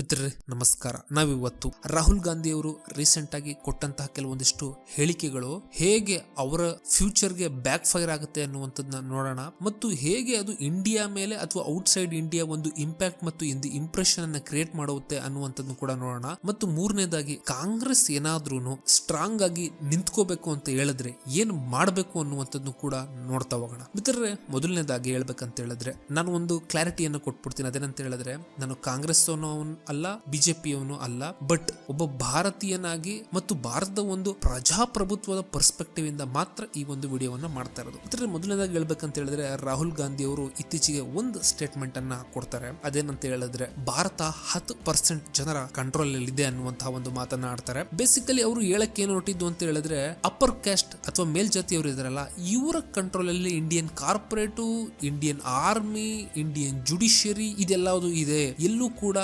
ಮಿತ್ರರೇ, ನಮಸ್ಕಾರ. ನಾವಿವತ್ತು ರಾಹುಲ್ ಗಾಂಧಿ ಅವರು ರೀಸೆಂಟ್ ಆಗಿ ಕೊಟ್ಟಂತಹ ಕೆಲವೊಂದಿಷ್ಟು ಹೇಳಿಕೆಗಳು ಹೇಗೆ ಅವರ ಫ್ಯೂಚರ್ಗೆ ಬ್ಯಾಕ್ ಫೈರ್ ಆಗುತ್ತೆ ಅನ್ನುವಂಥದ್ದನ್ನ ನೋಡೋಣ ಮತ್ತು ಹೇಗೆ ಅದು ಇಂಡಿಯಾ ಮೇಲೆ ಅಥವಾ ಔಟ್ಸೈಡ್ ಇಂಡಿಯಾ ಒಂದು ಇಂಪ್ಯಾಕ್ಟ್ ಮತ್ತು ಇಂಪ್ರೆಷನ್ ಅನ್ನ ಕ್ರಿಯೇಟ್ ಮಾಡುತ್ತೆ ಅನ್ನುವಂಥದ್ದು ಕೂಡ ನೋಡೋಣ. ಮತ್ತು ಮೂರನೇದಾಗಿ, ಕಾಂಗ್ರೆಸ್ ಏನಾದ್ರೂ ಸ್ಟ್ರಾಂಗ್ ಆಗಿ ನಿಂತ್ಕೋಬೇಕು ಅಂತ ಹೇಳಿದ್ರೆ ಏನ್ ಮಾಡಬೇಕು ಅನ್ನುವಂಥದ್ದು ಕೂಡ ನೋಡ್ತಾ ಹೋಗೋಣ. ಮಿತ್ರರೇ, ಮೊದಲನೇದಾಗಿ ಹೇಳ್ಬೇಕಂತ ಹೇಳಿದ್ರೆ, ನಾನು ಒಂದು ಕ್ಲಾರಿಟಿಯನ್ನು ಕೊಟ್ಬಿಡ್ತೀನಿ. ಅದೇನಂತ ಹೇಳಿದ್ರೆ, ನಾನು ಕಾಂಗ್ರೆಸ್ ಅಲ್ಲ, ಬಿಜೆಪಿಯವನು ಅಲ್ಲ ಬಟ್ ಒಬ್ಬ ಭಾರತೀಯನಾಗಿ ಮತ್ತು ಭಾರತದ ಒಂದು ಪ್ರಜಾಪ್ರಭುತ್ವದ ಪರ್ಸ್ಪೆಕ್ಟಿವ್ ಇಂದ ಮಾತ್ರ ಈ ಒಂದು ವಿಡಿಯೋವನ್ನ ಮಾಡ್ತಾ ಇರೋದು. ಮಿತ್ರರೇ ಮೊದಲನೇದಾಗಿ ಹೇಳ್ಬೇಕಂತ ಹೇಳಿದ್ರೆ, ರಾಹುಲ್ ಗಾಂಧಿ ಅವರು ಇತ್ತೀಚೆಗೆ ಒಂದು ಸ್ಟೇಟ್ಮೆಂಟ್ ಅನ್ನ ಕೊಡ್ತಾರೆ. ಅದೇನಂತ ಹೇಳಿದ್ರೆ, ಭಾರತ ಹತ್ತು ಪರ್ಸೆಂಟ್ ಜನರ ಕಂಟ್ರೋಲ್ ಅಲ್ಲಿ ಇದೆ ಅನ್ನುವಂತಹ ಒಂದು ಮಾತನ್ನ ಆಡ್ತಾರೆ. ಬೇಸಿಕಲಿ ಅವರು ಹೇಳಕ್ಕೆ ಏನು ಹೊರಟಿದ್ದು ಅಂತ ಹೇಳಿದ್ರೆ ಅಪ್ಪರ್ ಕ್ಯಾಸ್ಟ್ ಅಥವಾ ಮೇಲ್ಜಾತಿಯವರು ಇದಾರಲ್ಲ, ಇವರ ಕಂಟ್ರೋಲ್ ಅಲ್ಲಿ Indian corporate Indian army Indian judiciary ಇದೆಲ್ಲದು ಇದೆ. ಎಲ್ಲೂ ಕೂಡ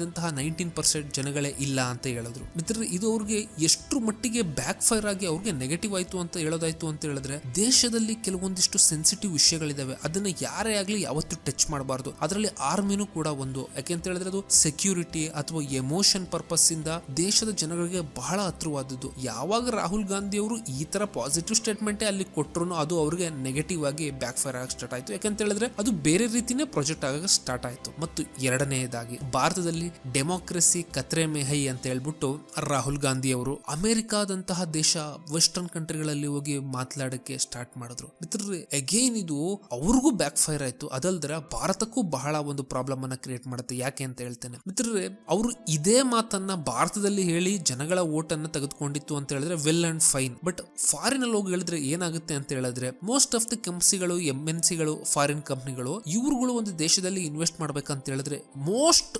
ಮಿಕ್ಕಿದಂತಹ ನೈನ್ಟೀನ್ ಪರ್ಸೆಂಟ್ ಜನಗಳೇ ಇಲ್ಲ ಅಂತ ಹೇಳಿದ್ರು. ಮಿತ್ರರು, ಇದು ಅವ್ರಿಗೆ ಎಷ್ಟು ಮಟ್ಟಿಗೆ ಬ್ಯಾಕ್ ಫೈರ್ ಆಗಿ ಅವ್ರಿಗೆ ನೆಗೆಟಿವ್ ಆಯ್ತು ಅಂತ ಹೇಳೋದಾಯ್ತು ಅಂತ ಹೇಳಿದ್ರೆ, ದೇಶದಲ್ಲಿ ಕೆಲವೊಂದಿಷ್ಟು ಸೆನ್ಸಿಟಿವ್ ವಿಷಯಗಳಿದಾವೆ. ಅದನ್ನ ಯಾರೇ ಆಗ್ಲಿ ಯಾವತ್ತೂ ಟಚ್ ಮಾಡಬಾರ್ದು. ಅದರಲ್ಲಿ ಆರ್ಮಿನೂ ಕೂಡ ಒಂದು. ಯಾಕೆಂತ ಹೇಳಿದ್ರೆ, ಅದು ಸೆಕ್ಯೂರಿಟಿ ಅಥವಾ ಎಮೋಷನ್ ಪರ್ಪಸ್ ಇಂದ ದೇಶದ ಜನಗಳಿಗೆ ಬಹಳ ಹತ್ರವಾದದ್ದು. ಯಾವಾಗ ರಾಹುಲ್ ಗಾಂಧಿ ಅವರು ಈ ತರ ಪಾಸಿಟಿವ್ ಸ್ಟೇಟ್ಮೆಂಟ್ ಅಲ್ಲಿ ಕೊಟ್ಟರು ಅದು ಅವ್ರಿಗೆ ನೆಗೆಟಿವ್ ಆಗಿ ಬ್ಯಾಕ್ ಫೈರ್ ಆಗಕ್ಕೆ ಸ್ಟಾರ್ಟ್ ಆಯ್ತು ಯಾಕಂತ ಹೇಳಿದ್ರೆ, ಅದು ಬೇರೆ ರೀತಿನೇ ಪ್ರಾಜೆಕ್ಟ್ ಆಗಕ್ಕೆ ಸ್ಟಾರ್ಟ್ ಆಯ್ತು. ಮತ್ತು ಎರಡನೆಯದಾಗಿ ಭಾರತದಲ್ಲಿ ಡೆಮೋಕ್ರಸಿ ಕತ್ರೆ ಮೆಹೈ ಅಂತ ಹೇಳ್ಬಿಟ್ಟು ರಾಹುಲ್ ಗಾಂಧಿ ಅವರು ಅಮೆರಿಕಾದಂತಹ ದೇಶ, ವೆಸ್ಟರ್ನ್ ಕಂಟ್ರಿಗಳಲ್ಲಿ ಹೋಗಿ ಮಾತಾಡಕ್ಕೆ ಸ್ಟಾರ್ಟ್ ಮಾಡಿದ್ರು. ಮಿತ್ರರೇ ಅಗೇನ್ ಇದು ಅವ್ರಿಗೂ ಬ್ಯಾಕ್ ಫೈರ್ ಆಯ್ತು. ಅದಲ್ದರ ಭಾರತಕ್ಕೂ ಬಹಳ ಒಂದು ಪ್ರಾಬ್ಲಮ್ ಅನ್ನ ಕ್ರಿಯೇಟ್ ಮಾಡುತ್ತೆ. ಯಾಕೆ ಅಂತ ಹೇಳ್ತೇನೆ. ಮಿತ್ರರೇ, ಅವರು ಇದೇ ಮಾತನ್ನ ಭಾರತದಲ್ಲಿ ಹೇಳಿ ಜನಗಳ ಓಟನ್ನ ತೆಗೆದುಕೊಂಡಿತ್ತು ಅಂತ ಹೇಳಿದ್ರೆ well and fine but foreign ಅಲ್ಲಿ ಹೋಗಿ ಹೇಳಿದ್ರೆ ಏನಾಗುತ್ತೆ ಅಂತ ಹೇಳಿದ್ರೆ ಮೋಸ್ಟ್ ಆಫ್ ದಿ ಕಂಪ್ನಿಗಳು ಎಂ ಎನ್ ಸಿಗಳು ಫಾರಿನ್ ಕಂಪ್ನಿಗಳು ಇವ್ರುಗಳು ಒಂದು ದೇಶದಲ್ಲಿ ಇನ್ವೆಸ್ಟ್ ಮಾಡ್ಬೇಕಂತ ಹೇಳಿದ್ರೆ ಮೋಸ್ಟ್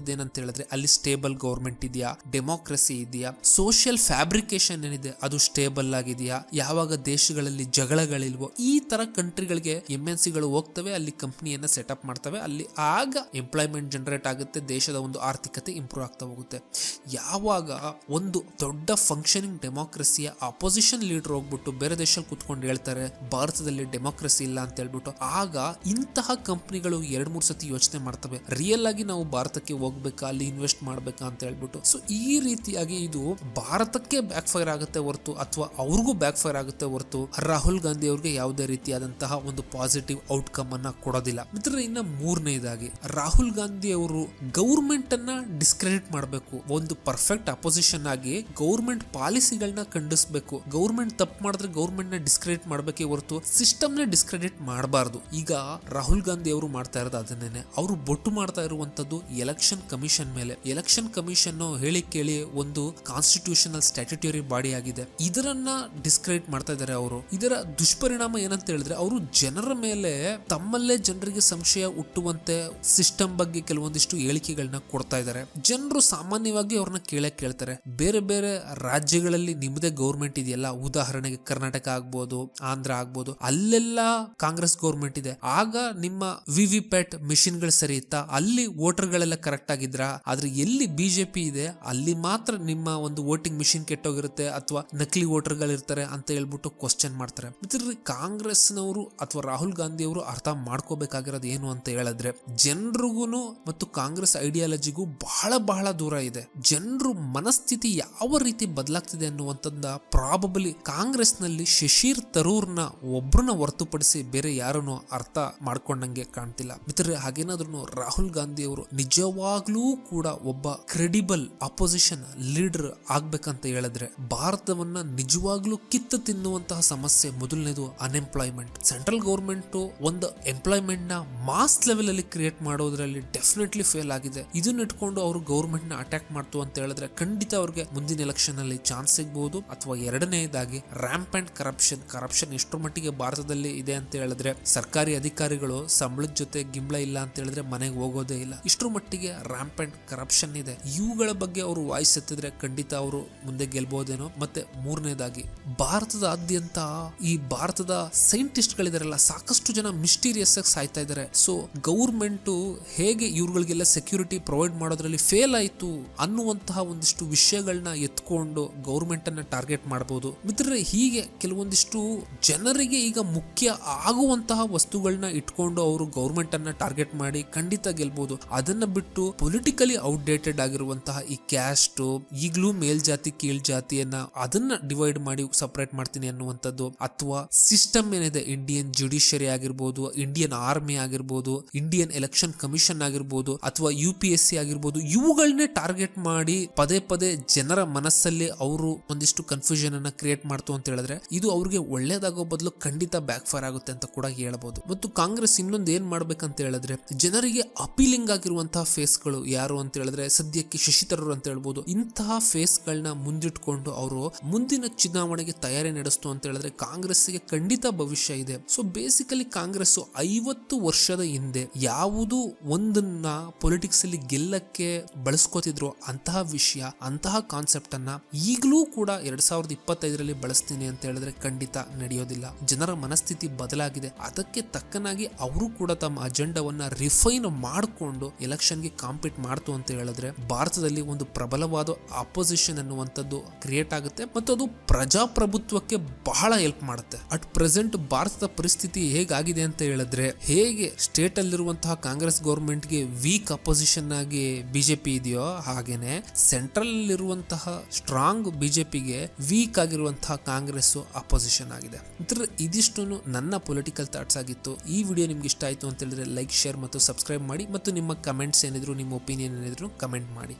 ನೋಡುವಂತದ್ದು ಏನಂತ ಹೇಳಿದ್ರೆ ಅಲ್ಲಿ ಸ್ಟೇಬಲ್ ಗೌರ್ಮೆಂಟ್ ಇದೆಯಾ? ಡೆಮೋಕ್ರಸಿ ಇದೆಯಾ? ಸೋಷಿಯಲ್ ಫ್ಯಾಬ್ರಿಕೇಶನ್ ಏನಿದೆ? ಅದು ಸ್ಟೇಬಲ್ ಆಗಿದೆಯಾ? ಯಾವಾಗ ದೇಶಗಳಲ್ಲಿ ಜಗಳಗಳಿಲ್ವೋ? ಈ ತರ ಕಂಟ್ರಿಗಳಿಗೆ ಎಂ ಎನ್ ಸಿಗಳು ಹೋಗ್ತವೆ, ಅಲ್ಲಿ ಕಂಪ್ನಿಯನ್ನ ಸೆಟಪ್ ಮಾಡ್ತವೆ, ಅಲ್ಲಿ ಆಗ ಎಂಪ್ಲಾಯ್ಮೆಂಟ್ ಜನರೇಟ್ ಆಗುತ್ತೆ, ದೇಶದ ಒಂದು ಆರ್ಥಿಕತೆ ಇಂಪ್ರೂವ್ ಆಗ್ತಾ ಹೋಗುತ್ತೆ. ಯಾವಾಗ ಒಂದು ದೊಡ್ಡ ಫಂಕ್ಷನಿಂಗ್ ಡೆಮೋಕ್ರಸಿಯ ಅಪೋಸಿಷನ್ ಲೀಡರ್ ಹೋಗ್ಬಿಟ್ಟು ಬೇರೆ ದೇಶದಲ್ಲಿ ಕುತ್ಕೊಂಡು ಹೇಳ್ತಾರೆ, ಭಾರತದಲ್ಲಿ ಡೆಮೋಕ್ರಸಿ ಇಲ್ಲ ಅಂತ ಹೇಳ್ಬಿಟ್ಟು, ಆಗ ಇಂತಹ ಕಂಪ್ನಿಗಳು ಎರಡ್ ಮೂರ್ ಸತಿ ಯೋಚನೆ ಮಾಡ್ತವೆ. ರಿಯಲ್ ಆಗಿ ನಾವು ಭಾರತಕ್ಕೆ ಹೋಗ್ಬೇಕಾ, ಅಲ್ಲಿ ಇನ್ವೆಸ್ಟ್ ಮಾಡ್ಬೇಕಾ ಅಂತ ಹೇಳ್ಬಿಟ್ಟು. ಸೊ ಈ ರೀತಿಯಾಗಿ ಇದು ಭಾರತಕ್ಕೆ ಬ್ಯಾಕ್ ಫೈರ್ ಆಗುತ್ತೆ ಹೊರತು ಅಥವಾ ಅವ್ರಿಗೂ ಬ್ಯಾಕ್ ಫೈರ್ ಆಗುತ್ತೆ ಹೊರತು ರಾಹುಲ್ ಗಾಂಧಿ ಅವ್ರಿಗೆ ಯಾವುದೇ ರೀತಿಯಾದಂತಹ ಒಂದು ಪಾಸಿಟಿವ್ ಔಟ್ಕಮ್ ಅನ್ನ ಕೊಡೋದಿಲ್ಲ. ಮಿತ್ರರೇ ಇನ್ನ ಮೂರನೇದಾಗಿ, ರಾಹುಲ್ ಗಾಂಧಿ ಅವರು ಗೌರ್ಮೆಂಟ್ ಅನ್ನ ಡಿಸ್ಕ್ರೆಡಿಟ್ ಮಾಡಬೇಕು. ಒಂದು ಪರ್ಫೆಕ್ಟ್ ಅಪೋಸಿಷನ್ ಆಗಿ ಗೌರ್ಮೆಂಟ್ ಪಾಲಿಸಿಗಳನ್ನ ಖಂಡಿಸಬೇಕು. ಗೌರ್ಮೆಂಟ್ ತಪ್ಪು ಮಾಡಿದ್ರೆ ಗೌರ್ಮೆಂಟ್ನ ಡಿಸ್ಕ್ರೆಡಿಟ್ ಮಾಡಬೇಕೇ ಹೊರತು ಸಿಸ್ಟಮ್ನ ಡಿಸ್ಕ್ರೆಡಿಟ್ ಮಾಡಬಾರ್ದು. ಈಗ ರಾಹುಲ್ ಗಾಂಧಿ ಅವರು ಮಾಡ್ತಾ ಇರೋದು ಅದನ್ನೇನೆ. ಅವರು ಬೊಟ್ಟು ಮಾಡ್ತಾ ಇರುವಂತದ್ದು ಎಲೆಕ್ಷನ್ ಕಮಿಷನ್ ಮೇಲೆ ಎಲೆಕ್ಷನ್ ಕಮಿಷನ್ ಹೇಳಿ ಕೇಳಿ ಒಂದು ಕಾನ್ಸ್ಟಿಟ್ಯೂಷನಲ್ ಸ್ಟ್ಯಾಟ್ಯೂಟರಿ ಬಾಡಿ ಆಗಿದೆ. ಇದರನ್ನ ಡಿಸ್ಕ್ರೈಟ್ ಮಾಡ್ತಾ ಇದ್ದಾರೆ ಅವರು. ಇದರ ದುಷ್ಪರಿಣಾಮ ಏನಂತ ಹೇಳಿದ್ರೆ, ಅವರು ಜನರ ಮೇಲೆ ತಮ್ಮಲ್ಲೇ ಜನರಿಗೆ ಸಂಶಯ ಹುಟ್ಟುವಂತೆ ಸಿಸ್ಟಮ್ ಬಗ್ಗೆ ಕೆಲವೊಂದಿಷ್ಟು ಹೇಳಿಕೆಗಳನ್ನ ಕೊಡ್ತಾ ಇದ್ದಾರೆ. ಜನರು ಸಾಮಾನ್ಯವಾಗಿ ಅವ್ರನ್ನ ಕೇಳಕ್ ಕೇಳ್ತಾರೆ. ಬೇರೆ ಬೇರೆ ರಾಜ್ಯಗಳಲ್ಲಿ ನಿಮ್ಮದೇ ಗೌರ್ಮೆಂಟ್ ಇದೆಯಲ್ಲ, ಉದಾಹರಣೆಗೆ ಕರ್ನಾಟಕ ಆಗ್ಬೋದು, ಆಂಧ್ರ ಆಗ್ಬೋದು, ಅಲ್ಲೆಲ್ಲ ಕಾಂಗ್ರೆಸ್ ಗೌರ್ಮೆಂಟ್ ಇದೆ. ಆಗ ನಿಮ್ಮ ವಿವಿ ಪ್ಯಾಟ್ ಮಿಷಿನ್ಗಳು ಸರಿ ಇತ್ತಾ, ಅಲ್ಲಿ ವೋಟರ್ಗಳೆಲ್ಲ ಕರೆಕ್ಟ್ ಆಗಿದ್ರ? ಆದ್ರೆ ಎಲ್ಲಿ ಬಿಜೆಪಿ ಇದೆ, ಅಲ್ಲಿ ಮಾತ್ರ ನಿಮ್ಮ ಒಂದು ವೋಟಿಂಗ್ ಮಿಷಿನ್ ಕೆಟ್ಟೋಗಿರುತ್ತೆ ಅಥವಾ ನಕಲಿ ವೋಟರ್ಗಳು ಇರ್ತಾರೆ ಅಂತ ಹೇಳ್ಬಿಟ್ಟು ಕ್ವಶನ್ ಮಾಡ್ತಾರೆ. ಮಿತ್ರರಿ ಕಾಂಗ್ರೆಸ್ನವರು ಅಥವಾ ರಾಹುಲ್ ಗಾಂಧಿ ಅವರು ಅರ್ಥ ಮಾಡ್ಕೋಬೇಕಾಗಿರೋದು ಏನು ಅಂತ ಹೇಳಿದ್ರೆ ಜನರಿಗೂ ಮತ್ತು ಕಾಂಗ್ರೆಸ್ ಐಡಿಯಾಲಜಿಗೂ ಬಹಳ ಬಹಳ ದೂರ ಇದೆ. ಜನರು ಮನಸ್ಥಿತಿ ಯಾವ ರೀತಿ ಬದಲಾಗ್ತಿದೆ ಅನ್ನುವಂಥದ್ದ ಪ್ರಾಬಬಲಿ ಕಾಂಗ್ರೆಸ್ನಲ್ಲಿ ಶಶೀರ್ ತರೂರ್ನ ಒಬ್ರನ್ನ ಹೊರತುಪಡಿಸಿ ಬೇರೆ ಯಾರನ್ನು ಅರ್ಥ ಮಾಡ್ಕೊಂಡಂಗೆ ಕಾಣ್ತಿಲ್ಲ. ಮಿತ್ರ ಹಾಗೇನಾದ್ರೂ ರಾಹುಲ್ ಗಾಂಧಿ ಅವರು ನಿಜವಾಗ್ಲೂ ಕೂಡ ಒಬ್ಬ ಕ್ರೆಡಿಬಲ್ ಅಪೋಸಿಷನ್ ಲೀಡರ್ ಆಗ್ಬೇಕಂತ ಹೇಳಿದ್ರೆ ಭಾರತವನ್ನ ನಿಜವಾಗ್ಲೂ ಕಿತ್ತು ತಿನ್ನುವಂತಹ ಸಮಸ್ಯೆ ಮೊದಲನೇದು ಅನ್ಎಂಪ್ಲಾಯ್ಮೆಂಟ್ ಸೆಂಟ್ರಲ್ ಗೌರ್ಮೆಂಟ್ ಒಂದು ಎಂಪ್ಲಾಯ್ಮೆಂಟ್ನ ಮಾಸ್ ಲೆವೆಲ್ ಅಲ್ಲಿ ಕ್ರಿಯೇಟ್ ಮಾಡೋದ್ರಲ್ಲಿ ಡೆಫಿನೆಟ್ಲಿ ಫೇಲ್ ಆಗಿದೆ. ಇದನ್ನ ಇಟ್ಕೊಂಡು ಅವರು ಗೌರ್ಮೆಂಟ್ನ ಅಟ್ಯಾಕ್ ಮಾಡ್ತು ಅಂತ ಹೇಳಿದ್ರೆ ಖಂಡಿತ ಅವ್ರಿಗೆ ಮುಂದಿನ ಎಲೆಕ್ಷನ್ ಅಲ್ಲಿ ಚಾನ್ಸ್ ಸಿಗಬಹುದು ಅಥವಾ ಎರಡನೇದಾಗಿ ರ್ಯಾಂಪ್ ಅಂಡ್ ಕರಪ್ಷನ್ ಕರಪ್ಷನ್ ಎಷ್ಟರ ಮಟ್ಟಿಗೆ ಭಾರತದಲ್ಲಿ ಇದೆ ಅಂತ ಹೇಳಿದ್ರೆ ಸರ್ಕಾರಿ ಅಧಿಕಾರಿಗಳು ಸಂಬಳದ ಜೊತೆ ಗಿಂಬಳ ಇಲ್ಲ ಅಂತ ಹೇಳಿದ್ರೆ ಮನೆಗೆ ಹೋಗೋದೇ ಇಲ್ಲ. ಇಷ್ಟರ ಮಟ್ಟಿಗೆ ರ್ಯಾಂಪ್ ಅಂಡ್ ಕರಪ್ಷನ್ ಇದೆ. ಇವುಗಳ ಬಗ್ಗೆ ಅವರು ವಾಯ್ಸ್ ಎತ್ತಿದ್ರೆ ಖಂಡಿತ ಅವರು ಮುಂದೆ ಗೆಲ್ಬಹುದೇನೋ, ಮತ್ತೆ ಮೂರನೇದಾಗಿ ಭಾರತದಾದ್ಯಂತ ಈ ಭಾರತದ ಸೈಂಟಿಸ್ಟ್ ಗಳಿದಾರಲ್ಲ ಸಾಕಷ್ಟು ಜನ ಮಿಸ್ಟೀರಿಯಸ್ ಆಗಿ ಸಾಯ್ತಾ ಇದ್ದಾರೆ ಸೊ ಗೌರ್ಮೆಂಟ್ ಹೇಗೆ ಇವ್ರುಗಳಿಗೆಲ್ಲ ಸೆಕ್ಯೂರಿಟಿ ಪ್ರೊವೈಡ್ ಮಾಡೋದ್ರಲ್ಲಿ ಫೇಲ್ ಆಯ್ತು ಅನ್ನುವಂತಹ ಒಂದಿಷ್ಟು ವಿಷಯಗಳನ್ನ ಎತ್ಕೊಂಡು ಗೌರ್ಮೆಂಟ್ ಅನ್ನ ಟಾರ್ಗೆಟ್ ಮಾಡಬಹುದು ಮಿತ್ರರೇ, ಹೀಗೆ ಕೆಲವೊಂದಿಷ್ಟು ಜನರಿಗೆ ಈಗ ಮುಖ್ಯ ಆಗುವಂತಹ ವಸ್ತುಗಳನ್ನ ಇಟ್ಕೊಂಡು ಅವರು ಗೌರ್ಮೆಂಟ್ ಅನ್ನ ಟಾರ್ಗೆಟ್ ಮಾಡಿ ಖಂಡಿತ ಗೆಲ್ಬಹುದು ಅದನ್ನ ಬಿಟ್ಟು ಪೊಲಿಟಿಕಲಿ ಔಟ್ಡೇಟೆಡ್ ಆಗಿರುವಂತಹ ಈ ಕ್ಯಾಸ್ಟ್ ಈಗಲೂ ಮೇಲ್ಜಾತಿ, ಕೀಳ್ಜಾತಿಯನ್ನ ಅದನ್ನ ಡಿವೈಡ್ ಮಾಡಿ ಸಪರೇಟ್ ಮಾಡ್ತೀನಿ ಅನ್ನುವಂಥದ್ದು ಅಥವಾ ಸಿಸ್ಟಮ್ ಏನಿದೆ ಇಂಡಿಯನ್ ಜುಡಿಷಿಯರಿ ಆಗಿರ್ಬೋದು ಇಂಡಿಯನ್ ಆರ್ಮಿ ಆಗಿರ್ಬೋದು ಇಂಡಿಯನ್ ಎಲೆಕ್ಷನ್ ಕಮಿಷನ್ ಆಗಿರ್ಬೋದು ಅಥವಾ ಯು ಪಿ ಎಸ್ ಸಿ ಆಗಿರ್ಬೋದು ಇವುಗಳನ್ನೇ ಟಾರ್ಗೆಟ್ ಮಾಡಿ ಪದೇ ಪದೇ ಜನರ ಮನಸ್ಸಲ್ಲಿ ಅವರು ಒಂದಿಷ್ಟು ಕನ್ಫ್ಯೂಷನ್ ಅನ್ನ ಕ್ರಿಯೇಟ್ ಮಾಡ್ತು ಅಂತ ಹೇಳಿದ್ರೆ ಇದು ಅವ್ರಿಗೆ ಒಳ್ಳೇದಾಗೋ ಬದಲು ಖಂಡಿತ ಬ್ಯಾಕ್ ಫೈರ್ ಆಗುತ್ತೆ ಅಂತ ಕೂಡ ಹೇಳ್ಬೋದು. ಮತ್ತು ಕಾಂಗ್ರೆಸ್ ಇನ್ನೊಂದು ಏನ್ ಮಾಡ್ಬೇಕಂತ ಹೇಳಿದ್ರೆ ಜನರಿಗೆ ಅಪೀಲಿಂಗ್ ಆಗಿರುವಂತಹ ಫೇಸ್ಗಳು ಯಾರು ಅಂತ ಹೇಳಿದ್ರೆ ಸದ್ಯಕ್ಕೆ ಶಶಿತರರು ತರೂರ್ ಅಂತ ಹೇಳ್ಬೋದು. ಇಂತಹ ಫೇಸ್ಗಳನ್ನ ಮುಂದಿಟ್ಕೊಂಡು ಅವರು ಮುಂದಿನ ಚುನಾವಣೆಗೆ ತಯಾರಿ ನಡೆಸ್ತು ಅಂತ ಹೇಳಿದ್ರೆ ಕಾಂಗ್ರೆಸ್ಗೆ ಖಂಡಿತ ಭವಿಷ್ಯ ಇದೆ. ಸೊ ಬೇಸಿಕಲಿ ಕಾಂಗ್ರೆಸ್ ಐವತ್ತು ವರ್ಷದ ಹಿಂದೆ ಯಾವುದು ಒಂದನ್ನ ಪೊಲಿಟಿಕ್ಸ್ ಅಲ್ಲಿ ಗೆಲ್ಲಕ್ಕೆ ಬಳಸ್ಕೋತಿದ್ರು ಅಂತಹ ವಿಷಯ, ಅಂತಹ ಕಾನ್ಸೆಪ್ಟ್ ಅನ್ನ ಈಗಲೂ ಕೂಡ ಎರಡ್ ಸಾವಿರದ ಇಪ್ಪತ್ತೈದರಲ್ಲಿ ಬಳಸ್ತೀನಿ ಅಂತ ಹೇಳಿದ್ರೆ ಖಂಡಿತ ನಡೆಯೋದಿಲ್ಲ. ಜನರ ಮನಸ್ಥಿತಿ ಬದಲಾಗಿದೆ. ಅದಕ್ಕೆ ತಕ್ಕನಾಗಿ ಅವರು ಕೂಡ ತಮ್ಮ ಅಜೆಂಡಾವನ್ನ ರಿಫೈನ್ ಮಾಡಿಕೊಂಡು ಎಲೆಕ್ಷನ್ಗೆ ಕಾಂಪೀಟ್ ಮಾಡ್ತು ಅಂತ ಹೇಳಿದ್ರೆ ಭಾರತದಲ್ಲಿ ಒಂದು ಪ್ರಬಲವಾದ ಅಪೋಸಿಷನ್ ಅನ್ನುವಂಥದ್ದು ಕ್ರಿಯೇಟ್ ಆಗುತ್ತೆ ಮತ್ತು ಅದು ಪ್ರಜಾಪ್ರಭುತ್ವಕ್ಕೆ ಬಹಳ ಹೆಲ್ಪ್ ಮಾಡುತ್ತೆ. ಅಟ್ ಪ್ರೆಸೆಂಟ್ ಭಾರತದ ಪರಿಸ್ಥಿತಿ ಹೇಗಾಗಿದೆ ಅಂತ ಹೇಳಿದ್ರೆ ಹೇಗೆ ಸ್ಟೇಟ್ ಅಲ್ಲಿರುವಂತಹ ಕಾಂಗ್ರೆಸ್ ಗೌರ್ಮೆಂಟ್ಗೆ ವೀಕ್ ಅಪೋಸಿಷನ್ ಆಗಿ ಬಿಜೆಪಿ ಇದೆಯೋ ಹಾಗೇನೆ ಸೆಂಟ್ರಲ್ ಇರುವಂತಹ ಸ್ಟ್ರಾಂಗ್ ಬಿಜೆಪಿಗೆ ವೀಕ್ ಆಗಿರುವಂತಹ ಕಾಂಗ್ರೆಸ್ ಅಪೋಸಿಷನ್ ಆಗಿದೆ. ಇದಿಷ್ಟು ನನ್ನ ಪೊಲಿಟಿಕಲ್ ಥಾಟ್ಸ್ ಆಗಿತ್ತು. ಈ ವಿಡಿಯೋ ನಿಮ್ಗೆ ಇಷ್ಟ ಆಯ್ತು ಅಂತ ಹೇಳಿದ್ರೆ ಲೈಕ್ ಶೇರ್ ಮತ್ತು ಸಬ್ಸ್ಕ್ರೈಬ್ ಮಾಡಿ ಮತ್ತು ನಿಮ್ಮ ಕಮೆಂಟ್ಸ್ ಏನಿದ್ರು ನಿಮ್ಮ ಒಪಿನಿಯನ್ ಏನಿದ್ರು ಕಮೆಂಟ್ ಮಾಡಿ